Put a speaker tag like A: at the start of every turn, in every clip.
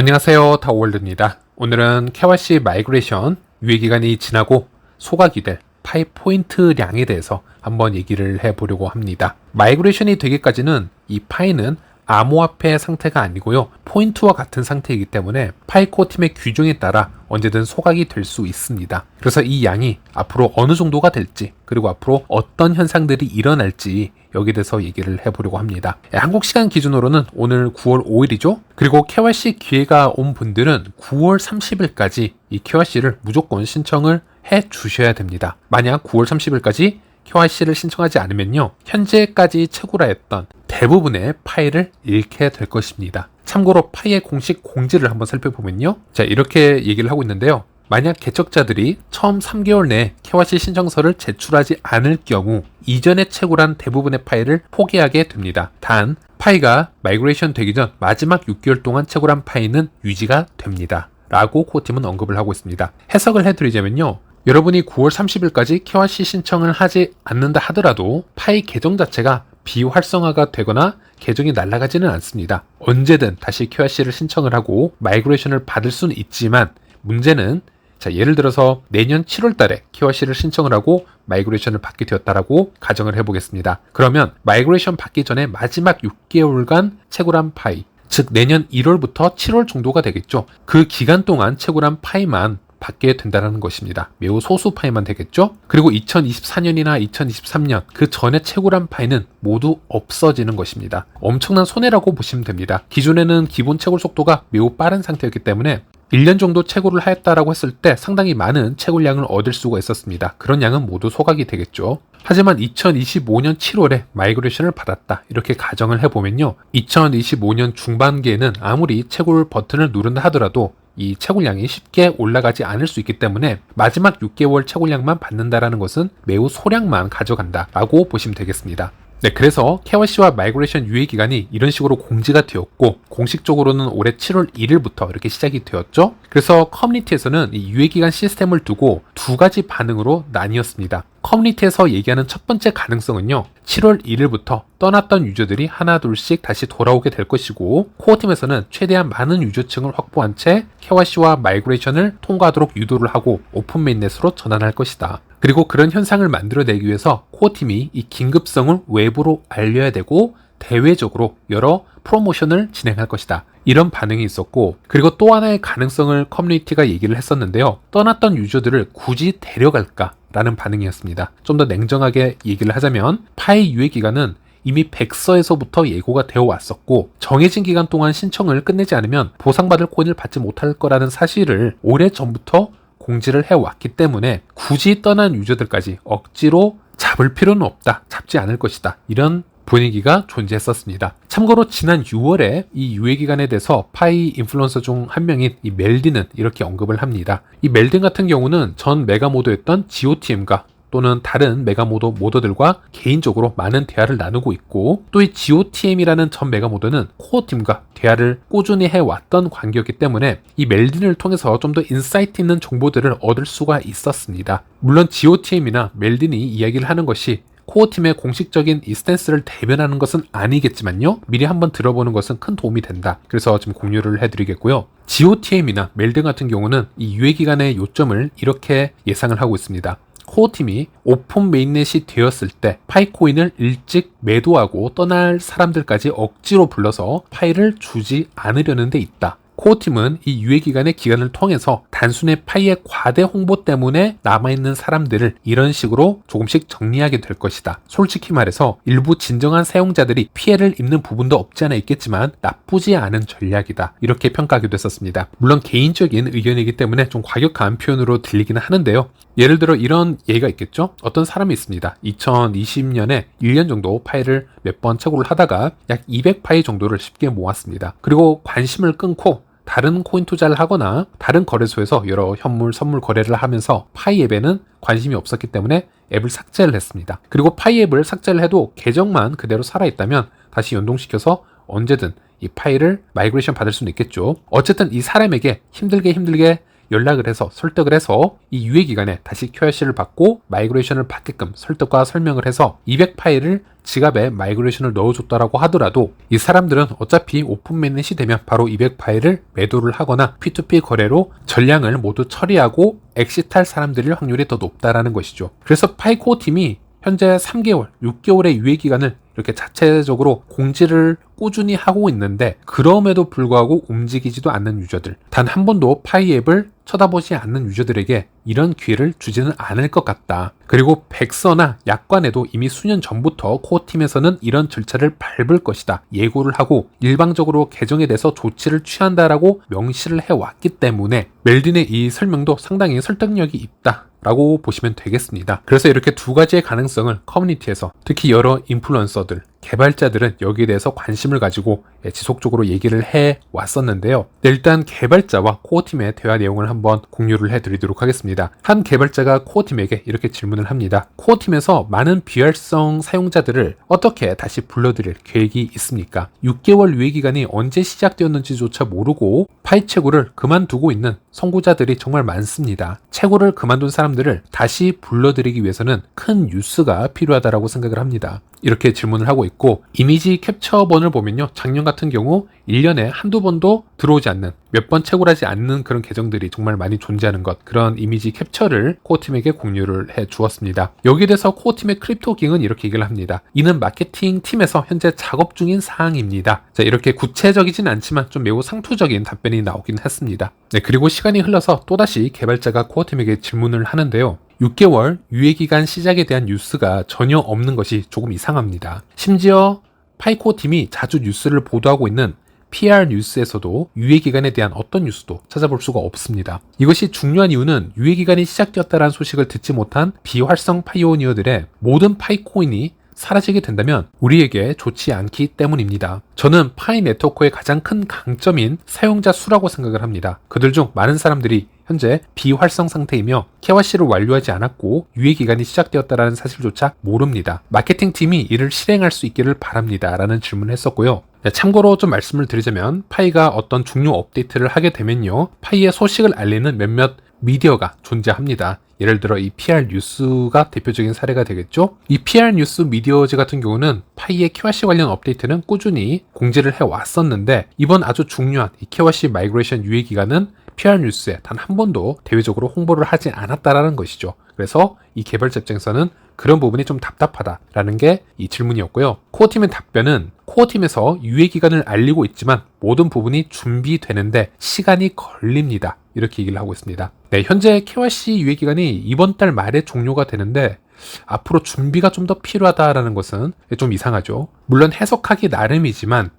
A: 안녕하세요. 타월드입니다. 오늘은 KYC 마이그레이션 유예기간이 지나고 소각이 될 파이 포인트량에 대해서 한번 얘기를 해보려고 합니다. 마이그레이션이 되기까지는 이 파이는 암호화폐 상태가 아니고요. 포인트와 같은 상태이기 때문에 파이코 팀의 규정에 따라 언제든 소각이 될 수 있습니다. 그래서 이 양이 앞으로 어느 정도가 될지 그리고 앞으로 어떤 현상들이 일어날지 여기에 대해서 얘기를 해보려고 합니다. 예, 한국 시간 기준으로는 오늘 9월 5일이죠. 그리고 KYC 기회가 온 분들은 9월 30일까지 이 KYC를 무조건 신청을 해 주셔야 됩니다. 만약 9월 30일까지 KYC를 신청하지 않으면요. 현재까지 채굴하 했던 대부분의 파일을 잃게 될 것입니다. 참고로 파이의 공식 공지를 한번 살펴보면요. 자, 이렇게 얘기를 하고 있는데요. 만약 개척자들이 처음 3개월 내에 KYC 신청서를 제출하지 않을 경우 이전에 채굴한 대부분의 파일을 포기하게 됩니다. 단, 파이가 마이그레이션 되기 전 마지막 6개월 동안 채굴한 파이는 유지가 됩니다. 라고 코팀은 언급을 하고 있습니다. 해석을 해드리자면요. 여러분이 9월 30일까지 KYC 신청을 하지 않는다 하더라도 파이 계정 자체가 비활성화가 되거나 계정이 날아가지는 않습니다. 언제든 다시 KYC를 신청을 하고 마이그레이션을 받을 수는 있지만 문제는 자, 예를 들어서 내년 7월 달에 KYC를 신청을 하고 마이그레이션을 받게 되었다라고 가정을 해보겠습니다. 그러면 마이그레이션 받기 전에 마지막 6개월간 채굴한 파이, 즉 내년 1월부터 7월 정도가 되겠죠. 그 기간 동안 채굴한 파이만 받게 된다는 것입니다. 매우 소수 파이만 되겠죠? 그리고 2024년이나 2023년 그 전에 채굴한 파이는 모두 없어지는 것입니다. 엄청난 손해라고 보시면 됩니다. 기존에는 기본 채굴 속도가 매우 빠른 상태였기 때문에 1년 정도 채굴을 하였다라고 했을 때 상당히 많은 채굴량을 얻을 수가 있었습니다. 그런 양은 모두 소각이 되겠죠. 하지만 2025년 7월에 마이그레이션을 받았다. 이렇게 가정을 해보면요. 2025년 중반기에는 아무리 채굴 버튼을 누른다 하더라도 이 채굴량이 쉽게 올라가지 않을 수 있기 때문에 마지막 6개월 채굴량만 받는다라는 것은 매우 소량만 가져간다라고 보시면 되겠습니다. 네, 그래서 KYC와 마이그레이션 유예 기간이 이런 식으로 공지가 되었고 공식적으로는 올해 7월 1일부터 이렇게 시작이 되었죠. 그래서 커뮤니티에서는 이 유예 기간 시스템을 두고 두 가지 반응으로 나뉘었습니다. 커뮤니티에서 얘기하는 첫 번째 가능성은요. 7월 1일부터 떠났던 유저들이 하나 둘씩 다시 돌아오게 될 것이고 코어팀에서는 최대한 많은 유저층을 확보한 채 KYC와 마이그레이션을 통과하도록 유도를 하고 오픈 메인넷으로 전환할 것이다. 그리고 그런 현상을 만들어내기 위해서 코어팀이 이 긴급성을 외부로 알려야 되고 대외적으로 여러 프로모션을 진행할 것이다. 이런 반응이 있었고, 그리고 또 하나의 가능성을 커뮤니티가 얘기를 했었는데요. 떠났던 유저들을 굳이 데려갈까? 라는 반응이었습니다. 좀 더 냉정하게 얘기를 하자면, 파이 유예 기간은 이미 백서에서부터 예고가 되어 왔었고, 정해진 기간 동안 신청을 끝내지 않으면 보상받을 코인을 받지 못할 거라는 사실을 오래 전부터 공지를 해왔기 때문에 굳이 떠난 유저들까지 억지로 잡을 필요는 없다. 잡지 않을 것이다. 이런 분위기가 존재했었습니다. 참고로 지난 6월에 이 유예 기간에 대해서 파이 인플루언서 중 한 명인 이 멜딘은 이렇게 언급을 합니다. 이 멜딘 같은 경우는 전 메가 모드였던 GOTM과 또는 다른 메가모드 모더들과 개인적으로 많은 대화를 나누고 있고 또 이 GOTM이라는 전 메가모드는 코어팀과 대화를 꾸준히 해왔던 관계였기 때문에 이 멜딘을 통해서 좀 더 인사이트 있는 정보들을 얻을 수가 있었습니다. 물론 GOTM이나 멜딘이 이야기를 하는 것이 코어팀의 공식적인 이 스탠스를 대변하는 것은 아니겠지만요. 미리 한번 들어보는 것은 큰 도움이 된다. 그래서 지금 공유를 해드리겠고요. GOTM이나 멜든 같은 경우는 이 유예 기간의 요점을 이렇게 예상을 하고 있습니다. 코어팀이 오픈 메인넷이 되었을 때 파이코인을 일찍 매도하고 떠날 사람들까지 억지로 불러서 파일을 주지 않으려는 데 있다. 코어팀은 이 유예 기간의 기간을 통해서 단순히 파이의 과대 홍보 때문에 남아있는 사람들을 이런 식으로 조금씩 정리하게 될 것이다. 솔직히 말해서 일부 진정한 사용자들이 피해를 입는 부분도 없지 않아 있겠지만 나쁘지 않은 전략이다. 이렇게 평가하기도 했었습니다. 물론 개인적인 의견이기 때문에 좀 과격한 표현으로 들리기는 하는데요. 예를 들어 이런 예가 있겠죠? 어떤 사람이 있습니다. 2020년에 1년 정도 파일을 몇 번 채굴을 하다가 약 200파일 정도를 쉽게 모았습니다. 그리고 관심을 끊고 다른 코인 투자를 하거나 다른 거래소에서 여러 현물, 선물 거래를 하면서 파이 앱에는 관심이 없었기 때문에 앱을 삭제를 했습니다. 그리고 파이 앱을 삭제를 해도 계정만 그대로 살아있다면 다시 연동시켜서 언제든 이 파일을 마이그레이션 받을 수는 있겠죠. 어쨌든 이 사람에게 힘들게 힘들게 연락을 해서 설득을 해서 이 유예 기간에 다시 QRC를 받고 마이그레이션을 받게끔 설득과 설명을 해서 200 파일을 지갑에 마이그레이션을 넣어줬다라고 하더라도 이 사람들은 어차피 오픈 매넷이 되면 바로 200 파일을 매도를 하거나 P2P 거래로 전량을 모두 처리하고 엑시탈 사람들일 확률이 더 높다라는 것이죠. 그래서 파이코 팀이 현재 3개월, 6개월의 유예 기간을 이렇게 자체적으로 공지를 꾸준히 하고 있는데 그럼에도 불구하고 움직이지도 않는 유저들 단 한 번도 파이 앱을 쳐다보지 않는 유저들에게 이런 기회를 주지는 않을 것 같다. 그리고 백서나 약관에도 이미 수년 전부터 코어 팀에서는 이런 절차를 밟을 것이다. 예고를 하고 일방적으로 개정에 대해서 조치를 취한다라고 명시를 해왔기 때문에 멜딘의 이 설명도 상당히 설득력이 있다. 라고 보시면 되겠습니다. 그래서 이렇게 두 가지의 가능성을 커뮤니티에서 특히 여러 인플루언서들, 개발자들은 여기에 대해서 관심을 가지고 예, 지속적으로 얘기를 해 왔었는데요. 네, 일단 개발자와 코어팀의 대화 내용을 한번 공유를 해 드리도록 하겠습니다. 한 개발자가 코어팀에게 이렇게 질문을 합니다. 코어팀에서 많은 비활성 사용자들을 어떻게 다시 불러들일 계획이 있습니까? 6개월 유예 기간이 언제 시작되었는지조차 모르고 파이 채굴을 그만두고 있는 선구자들이 정말 많습니다. 채굴을 그만둔 사람들을 다시 불러들이기 위해서는 큰 뉴스가 필요하다고 생각을 합니다. 이렇게 질문을 하고 있고 이미지 캡처본을 보면요. 작년 같은 경우 1년에 한두 번도 들어오지 않는 몇 번 채굴하지 않는 그런 계정들이 정말 많이 존재하는 것 그런 이미지 캡처를 코어팀에게 공유를 해 주었습니다. 여기에 대해서 코어팀의 크립토킹은 이렇게 얘기를 합니다. 이는 마케팅 팀에서 현재 작업 중인 사항입니다. 자, 이렇게 구체적이진 않지만 좀 매우 상투적인 답변이 나오긴 했습니다. 네, 그리고 시간이 흘러서 또다시 개발자가 코어팀에게 질문을 하는데요. 6개월 유예기간 시작에 대한 뉴스가 전혀 없는 것이 조금 이상합니다. 심지어 파이코 팀이 자주 뉴스를 보도하고 있는 PR 뉴스에서도 유예기간에 대한 어떤 뉴스도 찾아볼 수가 없습니다. 이것이 중요한 이유는 유예기간이 시작되었다는 소식을 듣지 못한 비활성 파이오니어들의 모든 파이코인이 사라지게 된다면 우리에게 좋지 않기 때문입니다. 저는 파이 네트워크의 가장 큰 강점인 사용자 수라고 생각을 합니다. 그들 중 많은 사람들이 현재 비활성 상태이며 KYC를 완료하지 않았고 유예 기간이 시작되었다는 사실조차 모릅니다. 마케팅 팀이 이를 실행할 수 있기를 바랍니다. 라는 질문을 했었고요. 네, 참고로 좀 말씀을 드리자면 파이가 어떤 중요 업데이트를 하게 되면요. 파이의 소식을 알리는 몇몇 미디어가 존재합니다. 예를 들어 이 PR 뉴스가 대표적인 사례가 되겠죠. 이 PR 뉴스 미디어즈 같은 경우는 파이의 KYC 관련 업데이트는 꾸준히 공지를 해 왔었는데 이번 아주 중요한 이 KYC 마이그레이션 유예 기간은 PR 뉴스에 단 한 번도 대외적으로 홍보를 하지 않았다라는 것이죠. 그래서 이 개발자 입장에서는 그런 부분이 좀 답답하다라는 게 이 질문이었고요. 코어팀의 답변은 코어팀에서 유예 기간을 알리고 있지만 모든 부분이 준비되는데 시간이 걸립니다. 이렇게 얘기를 하고 있습니다. 네, 현재 KYC 유예 기간이 이번 달 말에 종료가 되는데 앞으로 준비가 좀 더 필요하다라는 것은 좀 이상하죠. 물론 해석하기 나름이지만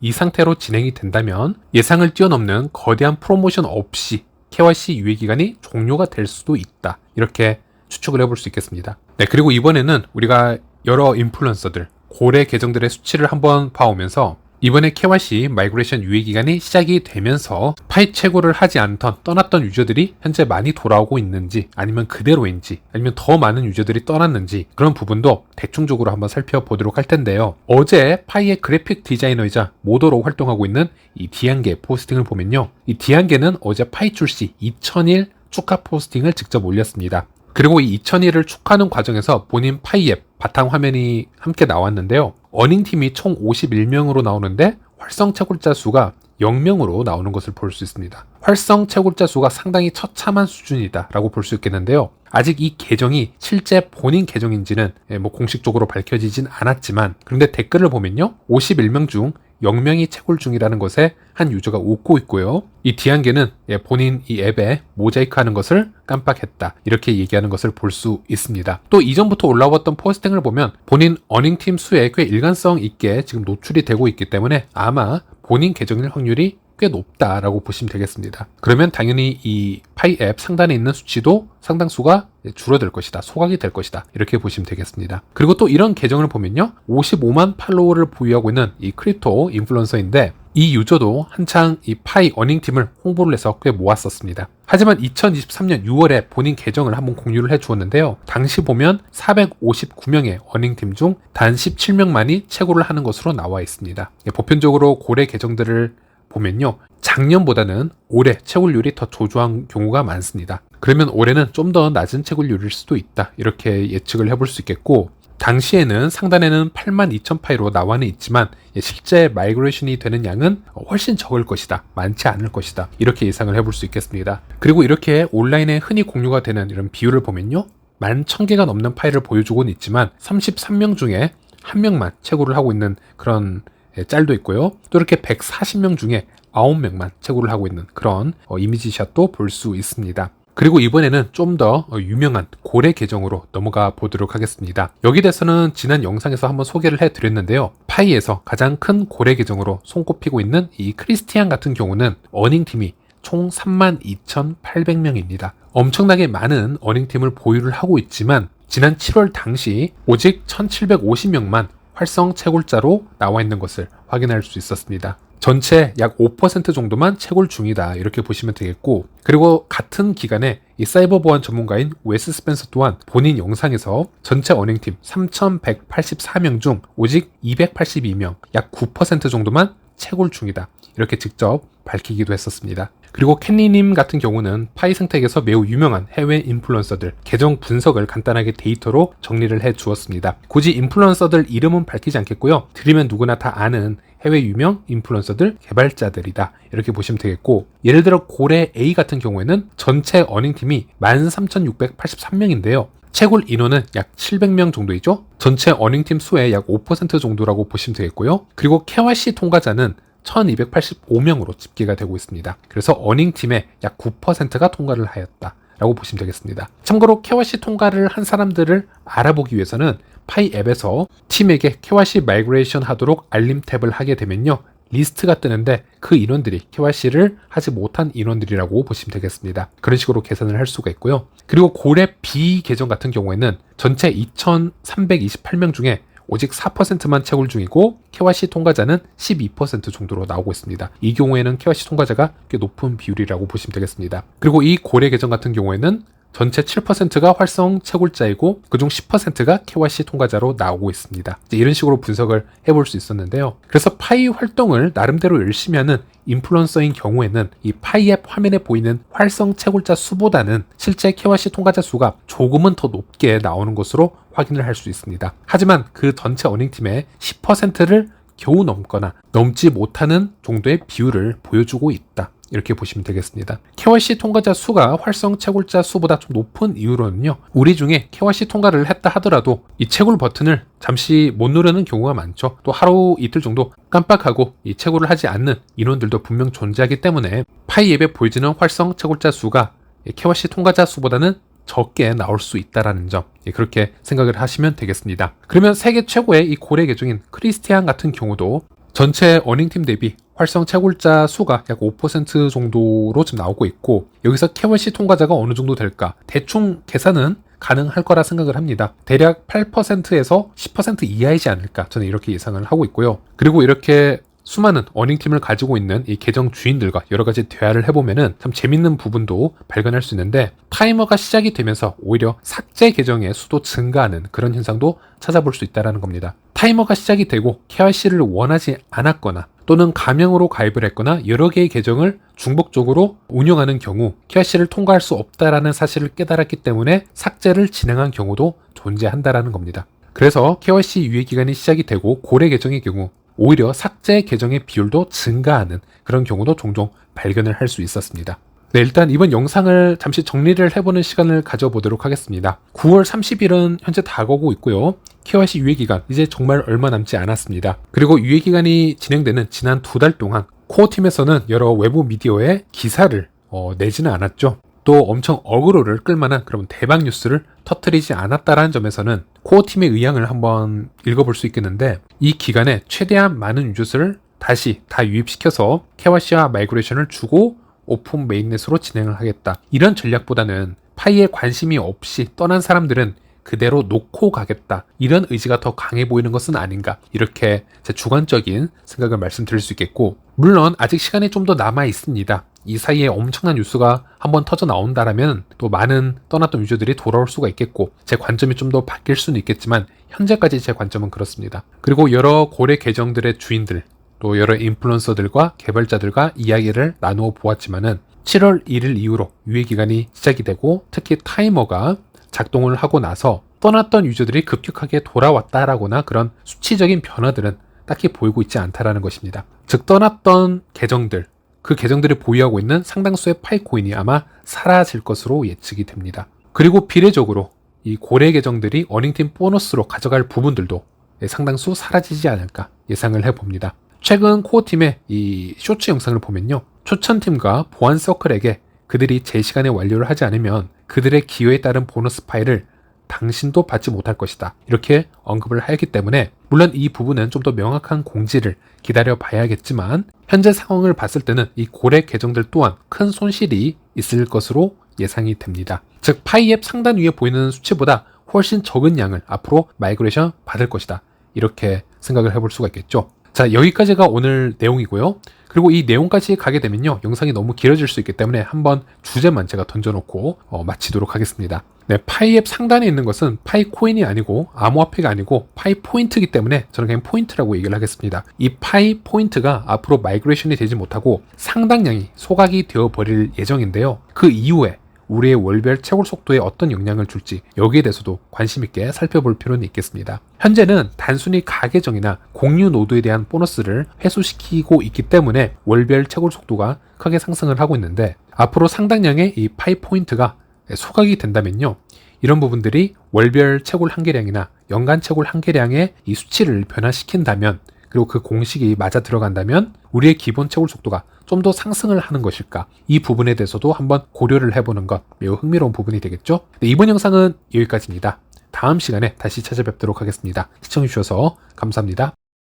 A: 이 상태로 진행이 된다면 예상을 뛰어넘는 거대한 프로모션 없이 KYC 유예 기간이 종료가 될 수도 있다. 이렇게 추측을 해볼 수 있겠습니다. 네, 그리고 이번에는 우리가 여러 인플루언서들, 고래 계정들의 수치를 한번 봐오면서 이번에 KYC 마이그레이션 유예 기간이 시작이 되면서 파이 채굴을 하지 않던 떠났던 유저들이 현재 많이 돌아오고 있는지 아니면 그대로인지 아니면 더 많은 유저들이 떠났는지 그런 부분도 대충적으로 한번 살펴보도록 할 텐데요. 어제 파이의 그래픽 디자이너이자 모더로 활동하고 있는 이 디안게 포스팅을 보면요. 이 디안게는 어제 파이 출시 2001 축하 포스팅을 직접 올렸습니다. 그리고 이 2001을 축하하는 과정에서 본인 파이앱 바탕 화면이 함께 나왔는데요. 어닝팀이 총 51명으로 나오는데 활성 채굴자 수가 0명으로 나오는 것을 볼 수 있습니다. 활성 채굴자 수가 상당히 처참한 수준이다라고 볼 수 있겠는데요. 아직 이 계정이 실제 본인 계정인지는 예, 뭐 공식적으로 밝혀지진 않았지만 그런데 댓글을 보면요. 51명 중 0명이 채굴 중이라는 것에 한 유저가 웃고 있고요. 이 디안게는 예, 본인 이 앱에 모자이크 하는 것을 깜빡했다. 이렇게 얘기하는 것을 볼 수 있습니다. 또 이전부터 올라왔던 포스팅을 보면 본인 어닝팀 수에 꽤 일관성 있게 지금 노출이 되고 있기 때문에 아마 본인 계정일 확률이 꽤 높다라고 보시면 되겠습니다. 그러면 당연히 이 파이 앱 상단에 있는 수치도 상당수가 줄어들 것이다. 소각이 될 것이다. 이렇게 보시면 되겠습니다. 그리고 또 이런 계정을 보면요. 55만 팔로워를 보유하고 있는 이 크립토 인플루언서인데 이 유저도 한창 이 파이 어닝팀을 홍보를 해서 꽤 모았었습니다. 하지만 2023년 6월에 본인 계정을 한번 공유를 해 주었는데요. 당시 보면 459명의 어닝팀 중 단 17명만이 채굴을 하는 것으로 나와 있습니다. 보편적으로 고래 계정들을 보면요. 작년보다는 올해 채굴률이 더 조조한 경우가 많습니다. 그러면 올해는 좀 더 낮은 채굴률일 수도 있다. 이렇게 예측을 해볼 수 있겠고, 당시에는 상단에는 82,000파이로 나와는 있지만 예, 실제 마이그레이션이 되는 양은 훨씬 적을 것이다. 많지 않을 것이다. 이렇게 예상을 해볼 수 있겠습니다. 그리고 이렇게 온라인에 흔히 공유가 되는 이런 비율을 보면요. 11,000개가 넘는 파일을 보여주고는 있지만 33명 중에 한 명만 채굴을 하고 있는 그런 예, 짤도 있고요. 또 이렇게 140명 중에 9명만 채굴을 하고 있는 그런 어, 이미지샷도 볼 수 있습니다. 그리고 이번에는 좀 더 유명한 고래 계정으로 넘어가 보도록 하겠습니다. 여기 대해서는 지난 영상에서 한번 소개를 해드렸는데요. 파이에서 가장 큰 고래 계정으로 손꼽히고 있는 이 크리스티안 같은 경우는 어닝팀이 총 32,800명입니다. 엄청나게 많은 어닝팀을 보유를 하고 있지만 지난 7월 당시 오직 1,750명만 활성 채굴자로 나와 있는 것을 확인할 수 있었습니다. 전체 약 5% 정도만 채굴 중이다 이렇게 보시면 되겠고 그리고 같은 기간에 이 사이버 보안 전문가인 웨스 스펜서 또한 본인 영상에서 전체 언행팀 3,184명 중 오직 282명 약 9% 정도만 채굴 중이다 이렇게 직접 밝히기도 했었습니다. 그리고 캔니님 같은 경우는 파이 생태계에서 매우 유명한 해외 인플루언서들 계정 분석을 간단하게 데이터로 정리를 해 주었습니다. 굳이 인플루언서들 이름은 밝히지 않겠고요. 들으면 누구나 다 아는 해외 유명 인플루언서들 개발자들이다. 이렇게 보시면 되겠고 예를 들어 고래 A 같은 경우에는 전체 어닝팀이 13,683명인데요. 채굴 인원은 약 700명 정도이죠. 전체 어닝팀 수의 약 5% 정도라고 보시면 되겠고요. 그리고 KYC 통과자는 1285명으로 집계가 되고 있습니다. 그래서 어닝팀의 약 9%가 통과를 하였다. 라고 보시면 되겠습니다. 참고로 KYC 통과를 한 사람들을 알아보기 위해서는 파이 앱에서 팀에게 KYC 마이그레이션 하도록 알림 탭을 하게 되면요. 리스트가 뜨는데 그 인원들이 KYC를 하지 못한 인원들이라고 보시면 되겠습니다. 그런 식으로 계산을 할 수가 있고요. 그리고 고래 B 계정 같은 경우에는 전체 2,328명 중에 오직 4%만 채굴 중이고 KYC 통과자는 12% 정도로 나오고 있습니다. 이 경우에는 KYC 통과자가 꽤 높은 비율이라고 보시면 되겠습니다. 그리고 이 고래 계정 같은 경우에는 전체 7%가 활성 채굴자이고 그중 10%가 KYC 통과자로 나오고 있습니다. 이런 식으로 분석을 해볼 수 있었는데요. 그래서 파이 활동을 나름대로 열심히 하는 인플루언서인 경우에는 이 파이 앱 화면에 보이는 활성 채굴자 수보다는 실제 KYC 통과자 수가 조금은 더 높게 나오는 것으로 확인을 할 수 있습니다. 하지만 그 전체 어닝팀의 10%를 겨우 넘거나 넘지 못하는 정도의 비율을 보여주고 있다. 이렇게 보시면 되겠습니다. KYC 통과자 수가 활성 채굴자 수보다 좀 높은 이유로는요. 우리 중에 KYC 통과를 했다 하더라도 이 채굴 버튼을 잠시 못 누르는 경우가 많죠. 또 하루 이틀 정도 깜빡하고 이 채굴을 하지 않는 인원들도 분명 존재하기 때문에 파이 앱에 보여지는 활성 채굴자 수가 KYC 통과자 수보다는 적게 나올 수 있다라는 점 예, 그렇게 생각을 하시면 되겠습니다. 그러면 세계 최고의 이 고래 계정인 크리스티안 같은 경우도 전체 어닝팀 대비 활성 채굴자 수가 약 5% 정도로 지금 나오고 있고 여기서 KYC 통과자가 어느 정도 될까 대충 계산은 가능할 거라 생각을 합니다. 대략 8%에서 10% 이하이지 않을까 저는 이렇게 예상을 하고 있고요. 그리고 이렇게 수많은 어닝팀을 가지고 있는 이 계정 주인들과 여러 가지 대화를 해보면은 참 재밌는 부분도 발견할 수 있는데 타이머가 시작이 되면서 오히려 삭제 계정의 수도 증가하는 그런 현상도 찾아볼 수 있다는 겁니다. 타이머가 시작이 되고 KYC를 원하지 않았거나 또는 가명으로 가입을 했거나 여러 개의 계정을 중복적으로 운영하는 경우 KYC를 통과할 수 없다라는 사실을 깨달았기 때문에 삭제를 진행한 경우도 존재한다라는 겁니다. 그래서 KYC 유예 기간이 시작이 되고 고래 계정의 경우 오히려 삭제 계정의 비율도 증가하는 그런 경우도 종종 발견을 할 수 있었습니다. 네, 일단 이번 영상을 잠시 정리를 해보는 시간을 가져보도록 하겠습니다. 9월 30일은 현재 다가오고 있고요. KYC 유예기간 이제 정말 얼마 남지 않았습니다. 그리고 유예기간이 진행되는 지난 두 달 동안 코어팀에서는 여러 외부 미디어에 기사를 어, 내지는 않았죠. 또 엄청 어그로를 끌만한 그런 대박 뉴스를 터트리지 않았다라는 점에서는 코어 팀의 의향을 한번 읽어볼 수 있겠는데 이 기간에 최대한 많은 유저를 다시 다 유입시켜서 KYC와 마이그레이션을 주고 오픈 메인넷으로 진행을 하겠다. 이런 전략보다는 파이에 관심이 없이 떠난 사람들은 그대로 놓고 가겠다. 이런 의지가 더 강해 보이는 것은 아닌가. 이렇게 제 주관적인 생각을 말씀드릴 수 있겠고, 물론 아직 시간이 좀 더 남아 있습니다. 이 사이에 엄청난 뉴스가 한번 터져 나온다라면 또 많은 떠났던 유저들이 돌아올 수가 있겠고 제 관점이 좀 더 바뀔 수는 있겠지만 현재까지 제 관점은 그렇습니다. 그리고 여러 고래 계정들의 주인들 또 여러 인플루언서들과 개발자들과 이야기를 나누어 보았지만은 7월 1일 이후로 유예 기간이 시작이 되고 특히 타이머가 작동을 하고 나서 떠났던 유저들이 급격하게 돌아왔다라거나 그런 수치적인 변화들은 딱히 보이고 있지 않다라는 것입니다. 즉 떠났던 계정들 그 계정들이 보유하고 있는 상당수의 파이코인이 아마 사라질 것으로 예측이 됩니다. 그리고 비례적으로 이 고래 계정들이 어닝팀 보너스로 가져갈 부분들도 상당수 사라지지 않을까 예상을 해봅니다. 최근 코어팀의 이 쇼츠 영상을 보면요. 초천팀과 보안 서클에게 그들이 제 시간에 완료를 하지 않으면 그들의 기여에 따른 보너스 파일을 당신도 받지 못할 것이다. 이렇게 언급을 하기 때문에 물론 이 부분은 좀 더 명확한 공지를 기다려 봐야겠지만 현재 상황을 봤을 때는 이 고래 계정들 또한 큰 손실이 있을 것으로 예상이 됩니다. 즉 파이앱 상단 위에 보이는 수치보다 훨씬 적은 양을 앞으로 마이그레이션 받을 것이다. 이렇게 생각을 해볼 수가 있겠죠. 자, 여기까지가 오늘 내용이고요. 그리고 이 내용까지 가게 되면요. 영상이 너무 길어질 수 있기 때문에 한번 주제만 제가 던져놓고 어, 마치도록 하겠습니다. 네, 파이 앱 상단에 있는 것은 파이 코인이 아니고 암호화폐가 아니고 파이 포인트이기 때문에 저는 그냥 포인트라고 얘기를 하겠습니다. 이 파이 포인트가 앞으로 마이그레이션이 되지 못하고 상당량이 소각이 되어 버릴 예정인데요. 그 이후에 우리의 월별 채굴 속도에 어떤 영향을 줄지 여기에 대해서도 관심 있게 살펴볼 필요는 있겠습니다. 현재는 단순히 가계정이나 공유 노드에 대한 보너스를 회수시키고 있기 때문에 월별 채굴 속도가 크게 상승을 하고 있는데 앞으로 상당량의 이 파이 포인트가 소각이 된다면요. 이런 부분들이 월별 채굴 한계량이나 연간 채굴 한계량의 이 수치를 변화시킨다면 그리고 그 공식이 맞아 들어간다면 우리의 기본 채굴 속도가 좀 더 상승을 하는 것일까? 이 부분에 대해서도 한번 고려를 해보는 것 매우 흥미로운 부분이 되겠죠? 네, 이번 영상은 여기까지입니다. 다음 시간에 다시 찾아뵙도록 하겠습니다. 시청해주셔서 감사합니다.